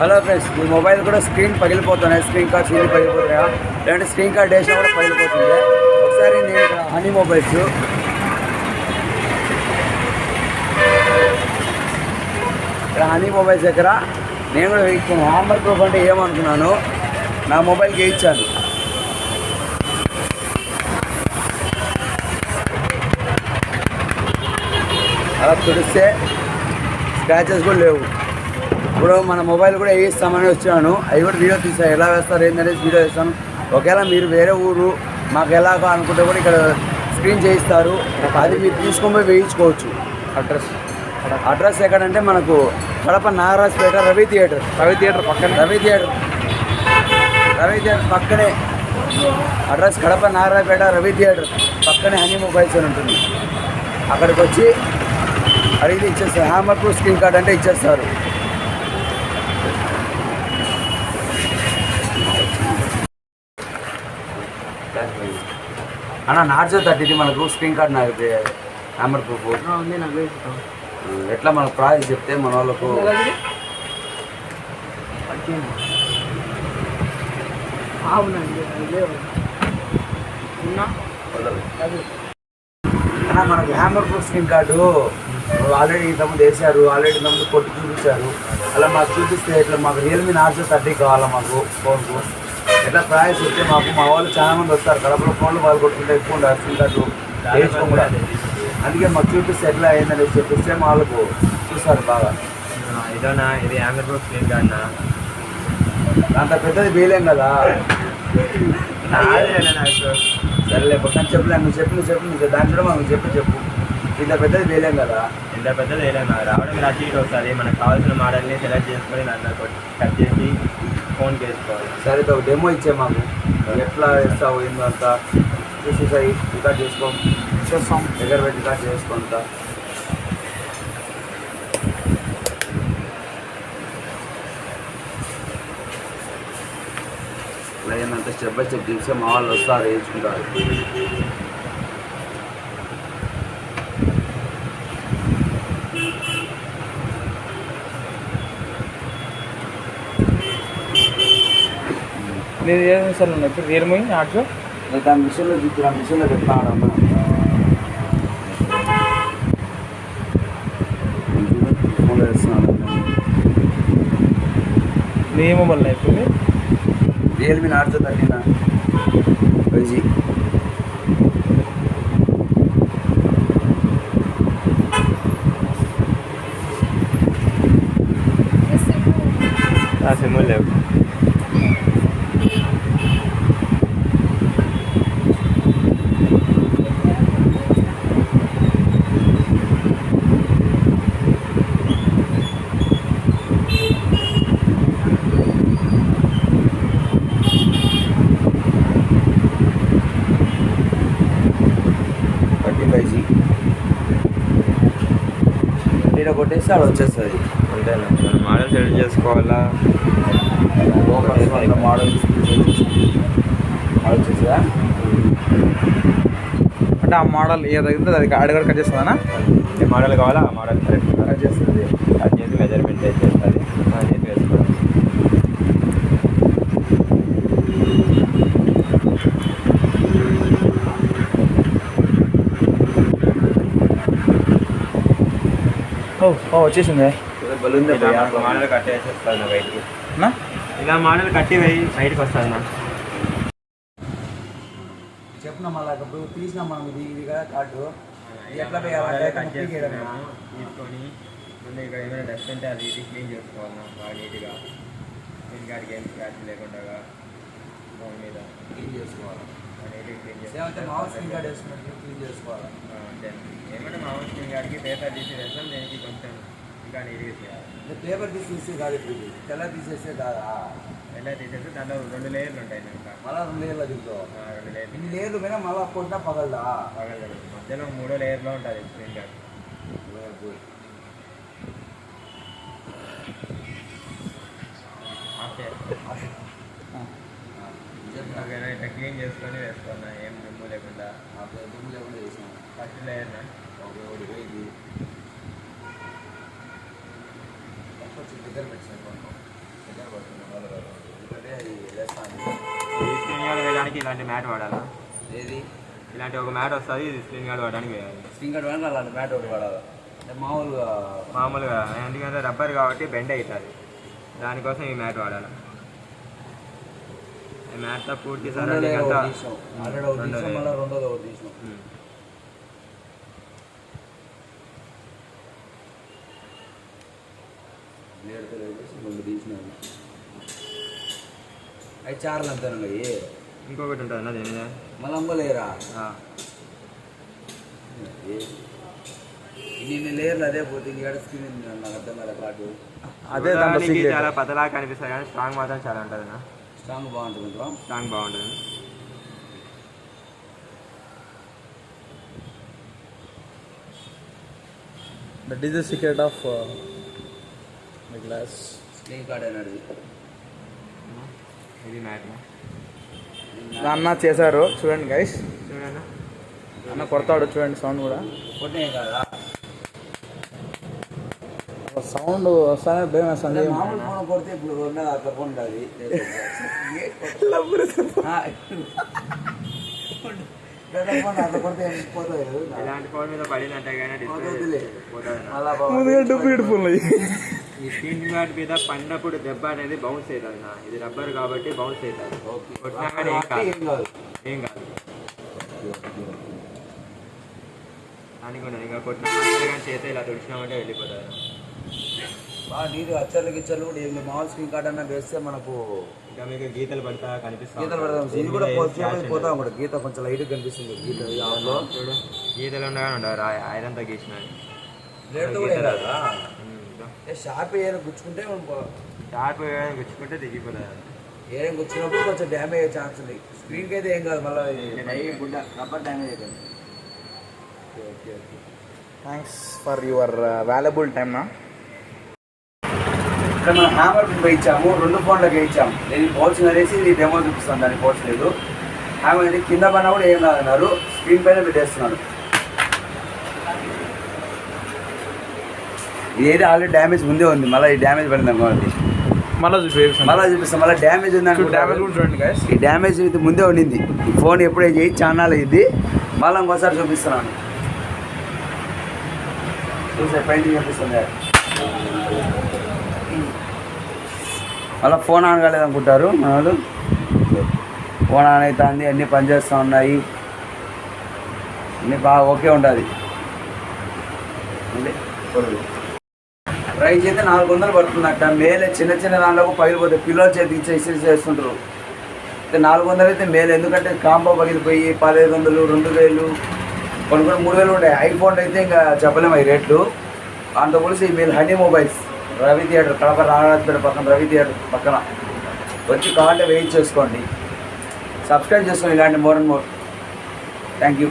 Hello friends ఈ mobile కూడా screen పగిలిపోతున్నాయి. స్క్రీన్ కార్డ్ సీల్ పగిలిపోతున్నాయా? లేదంటే స్క్రీన్ కార్డ్ వేసినా కూడా పగిలిపోతుంది. ఒకసారి నేను ఇక్కడ హనీ మొబైల్స్. ఇక్కడ హనీ మొబైల్స్ దగ్గర నేను కూడా వేయించాను హ్యామర్ ప్రూఫ్ అంటే ఏమనుకున్నాను? నా మొబైల్కి వేయించాను అలా తుడిస్తే స్క్రాచెస్ కూడా లేవు. ఇప్పుడు మన మొబైల్ కూడా వేయిస్తామని వచ్చాను అవి కూడా వీడియో తీసా. ఎలా వేస్తారు ఏంటనేసి వీడియో వేస్తాను ఒకవేళ మీరు వేరే ఊరు మాకు ఎలాగో అనుకుంటే కూడా ఇక్కడ స్క్రీన్ చేయిస్తారు. అది మీరు తీసుకొని పోయి వేయించుకోవచ్చు. అడ్రస్ అడ్రస్ ఎక్కడంటే మనకు కడప నాగరాజ్పేట రవి థియేటర్. రవి థియేటర్ పక్కన. రవి థియేటర్. రవి థియేటర్ పక్కనే. అడ్రస్ కడప నారాయణపేట రవి థియేటర్ పక్కనే హనీ మొబైల్స్ అని ఉంటుంది. అక్కడికి వచ్చి అడిగితే ఇచ్చేస్తారు. హ్యామర్ ప్రూఫ్ స్క్రీన్ కార్డ్ అంటే ఇచ్చేస్తారు. అన్న నార్జో థర్టీది మనకు స్క్రీన్ కార్డ్ నాకు హ్యామర్ ప్రూఫ్. ఎట్లా మన ప్రాసెస్ చెప్తే మన వాళ్ళకు అన్న మనకు hammer proof screen guard already ఇంతకుముందు వేశారు ఆల్రెడీ ఇంతకుముందు కొట్టి చూపించారు. అలా మాకు చూపిస్తే ఇట్లా మాకు రియల్మీ నార్జో థర్టీ కావాలా మాకు ఫోన్కు? ఎట్లా ప్రైస్ వస్తే మాకు మా వాళ్ళు చాలా మంది వస్తారు. కడపలో ఫోన్లు వాళ్ళు కొట్టుకుంటే ఎక్కువ ఉండాలి స్క్రీన్ కార్డు వేసుకోకూడదు అందుకే మాకు చూపిస్తే ఎట్లా అయిందని చెప్పిస్తే మా వాళ్ళకు చూస్తారు బాగా. ఇదోనా ఇది ఆంధ్ర స్క్రీన్ కార్డ్నా అంత పెద్దది వేయలేం కదా. సరేలే పక్కన చెప్పలేము నువ్వు చెప్పు నువ్వు చెప్పు నువ్వు దాంట్లో మాకు చెప్పు చెప్పు. ఇంత పెద్దది వేయలేం కదా. ఇంత పెద్దది వేయలేము రావడం రసీట్ వస్తుంది. మనకు కావాల్సిన మోడల్ని సెలెక్ట్ చేసుకొని దాంట్లో కొట్టి కట్ చేసి ఫోన్కి వేసుకోవాలి సరే ఒక డెమో ఇచ్చే మాకు. ఎట్లా వేస్తావు ఏందో అంతా. చూసేసాయి రికార్డ్ చేసుకో. చేస్తాం. దగ్గర పెట్టి రికార్డ్ చేసుకుంటా. ఇలా ఏంటంటే స్టెప్ బై స్టెప్ చూస్తే మా వాళ్ళు వస్తారు వేయించుకుంటారు. మీరు ఏ సార్ ఉన్నాయి ఇప్పుడు రియల్మీ ఆర్జో నేను దాని మిషన్లో చూసి ఆ మిషన్లో చెప్తాను ఫోన్లో వేస్తున్నాను మీ మొబైల్ అయిపోయింది రియల్మీ నార్జో థర్టీనా ఫైవ్ జీ ఆ సిమ్ములు లేవు థర్టీ నేను కొట్టేస్తే ఆడ వచ్చేస్తుంది. అంతేనా? మోడల్ సెలెక్ట్ చేసుకోవాలా? మోడల్ మోడల్ వచ్చేసా అంటే ఆ మోడల్ ఏదైతే అది ఆడ కూడా కట్ చేస్తుందనా ఏ మోడల్ కావాలా? ఆ మోడల్ కరెక్ట్ కట్ చేస్తుంది. కట్ చేసి మెజర్మెంట్ చేసేస్తుంది అది చేసి వేసుకోవడం ఓ ఓ వచ్చేసింది మోడల్ కట్టేసేస్తుంది నా బయటికి నా? ఇలా మోడల్ కట్టి బయటకు వస్తుంది నా. చెప్పిన మళ్ళీ ఇప్పుడు తీసినాం మనం ఇది ఇది కదా కార్డు. ఎట్లా తీసుకొని ముందు ఇక్కడ ఏమైనా డస్ట్ ఉంటే అది ఇది క్లీన్ చేసుకోవాలి బాగా నీట్గా. కార్డ్కి ఏం స్క్రాచ్ లేకుండా మీద. క్లీన్ చేసుకోవాలి. మామూలు స్క్రీన్ కార్డ్ వేసుకున్నట్టు క్లీన్ చేసుకోవాలి? అంతే ఏమంటే మామూలు స్క్రీన్ కార్డ్కి పేపర్ తీసి వేస్తాం దీనికి కొంచెం ఇంకా నీట్గా చేయాలి. ఇది పేపర్ తీసేస్తే కాదు ఇప్పుడు తెల్ల తీసేస్తే కాదా ఎలా తీసేస్తే దాంట్లో రెండు లేయర్లు ఉంటాయి మళ్ళా రెండు లేయర్ల దీంట్లో రెండు లేయర్లు ఇన్ని లేయర్లు పోయినా మళ్ళా కొట్టినా పగలదా? పగలదు. మధ్యలో మూడో లేయర్లో ఉంటుంది స్క్రీన్ కార్డ్ ఓకే ఓకేనా ఇట్లా క్లీన్ చేసుకొని వేసుకున్నా ఏం దుమ్ము లేకుండా? లేకుండా చేసాం ఫస్ట్ లేయర్నా ఒక ఒకటి పోయింది. కొంచెం. దగ్గర పెట్టాను ఈ స్క్రీన్ గార్డ్ వేయడానికి ఇలాంటి మ్యాట్ వాడాలా? ఏది? ఇలాంటి ఒక మ్యాట్ వస్తుంది ఇది స్క్రీన్ గార్డ్ వాడడానికి వేయాలి. సింగర్ వెనక అలాంటి మ్యాట్ ఒకటి అంటే మామూలుగా మామూలుగా ఎందుకంటే రబ్బర్ కాబట్టి బెండ్ అవుతుంది దానికోసం ఈ మ్యాట్ వాడాలి? మ్యాట్తో పూర్తి ఆల్రెడీ ఒకటి రెండో తీసాం. layer. మళ్ళీ రెండోది ఒకటి తీసినాం రెండు తీసినాను అవి చార్లు అంతేనండి ఇంకొకటి ఉంటుంది మీద. మళ్ళీ అమ్మలేరా ఆ, ఇన్ని లేయర్లు అదే పోతే ఏడ స్కిన్ నాకు అర్థం కదా కాటు అదే చాలా పతలా కనిపిస్తుంది కానీ స్ట్రాంగ్ మాత్రం చాలా ఉంటుంది స్ట్రాంగ్ బాగుంటుంది. స్ట్రాంగ్ బాగుంటుంది. That is the secret of the glass screen guard అనేది ఇది మ్యాట్ అన్న చేశారు. చూడండి గైస్ చూడన్నా అన్న కొడతాడు చూడండి సౌండ్ కూడా. కొట్టే కదా. సౌండ్ వస్తానే భయం వేస్తుంది. అంటే మామూలు ఫోన్ కొడితే ఇప్పుడు ఉన్నది అట్లా ఫోన్ ఉంటుంది స్క్రీన్ గార్డ్ మీద పడినప్పుడు దెబ్బ అనేది బౌన్స్ అవుతుంది నా ఇది రబ్బర్ కాబట్టి బౌన్స్ అవుతుంది. ఓకే. కొట్టినా కానీ ఏం కాదు. ఏం కాదు? ఇంకా కొట్టిన చేస్తే ఇలా తుడిచినామంటే వెళ్ళిపోతుంది బాగా నీట్గా అచ్చర్లు గిచ్చర్లు కూడా ఏం లేదు. మామూలు స్క్రీన్ కార్డ్ అన్న వేస్తే మనకు ఇంకా మీకు గీతలు పడతా కనిపిస్తాయి గీతలు పడదాం ఇది కూడా పోతే పోతాం కూడా. గీత కొంచెం లైట్ కనిపిస్తుంది. గీత చూడు. గీతలు ఉండగానే ఉండవు తో గీసిన. ప్లేట్తో కూడా షార్ప్ ఏదైనా గుచ్చుకుంటే షార్ప్ గుచ్చుకుంటే దిగిపోతుంది ఏదైనా గుచ్చినప్పుడు కొంచెం డ్యామేజ్ అయ్యే ఛాన్స్ ఉంది. స్క్రీన్కి అయితే ఏం కాదు మళ్ళీ గుడ్డ రబ్బర్ డ్యామేజ్ అయిపోయింది. Okay okay okay thanks for your valuable time నా ఇక్కడ మనం హ్యామర్ ఇచ్చాము రెండు ఫోన్లకి ఇచ్చాము. నేను పోల్చిన అనేసి ఇది డెమో చూపిస్తాను దాన్ని పోల్చలేదు హ్యామర్ అనేది కింద పడినా కూడా ఏం కాదన్నారు స్క్రీన్ పైన పెట్టేస్తున్నాను ఇది ఆల్రెడీ డ్యామేజ్ ముందే ఉంది మళ్ళీ ఈ డ్యామేజ్ పడింది అనుకోండి. మళ్ళీ చూపి మళ్ళీ చూపిస్తాం మళ్ళీ డ్యామేజ్ ఉంది డ్యామేజ్ కూడా చూడండి గైస్ ఈ డ్యామేజ్ ఇది ముందే ఉండింది. ఈ ఫోన్ ఎప్పుడే చేయి ఛానల్ ఇది మళ్ళీ ఇంకోసారి చూపిస్తున్నాను. చూసే పైన చూపిస్తుంది మళ్ళీ ఫోన్ ఆన్ కాలేదు అనుకుంటారు. మనోళ్ళు ఫోన్ ఆన్ అవుతుంది అన్నీ పనిచేస్తూ ఉన్నాయి. అన్నీ బాగా ఓకే ఉంటుంది ప్రైజ్ అయితే నాలుగు వందలు పడుతుందట. మేలే చిన్న చిన్న దాంట్లో పగిలిపోతే పిల్లల చేతికి ఇచ్చేసి చేస్తుంటారు. అయితే నాలుగు వందలు అయితే మేలు. ఎందుకంటే కాంబో పగిలిపోయి పదహైదు వందలు రెండు వేలు కొన్ని కొన్ని మూడు వేలు ఉంటాయి. ఐఫోన్ అయితే ఇంకా చెప్పలేము ఈ రేట్లు. అంత పోలిసి మీరు Honey Mobiles. Ravi theatre Kadapa Rajapet పక్కన రవి థియేటర్ పక్కన. వచ్చి కావాలంటే వెయిట్ చేసుకోండి సబ్స్క్రైబ్ చేసుకోండి. ఇలాంటి more and more. Thank you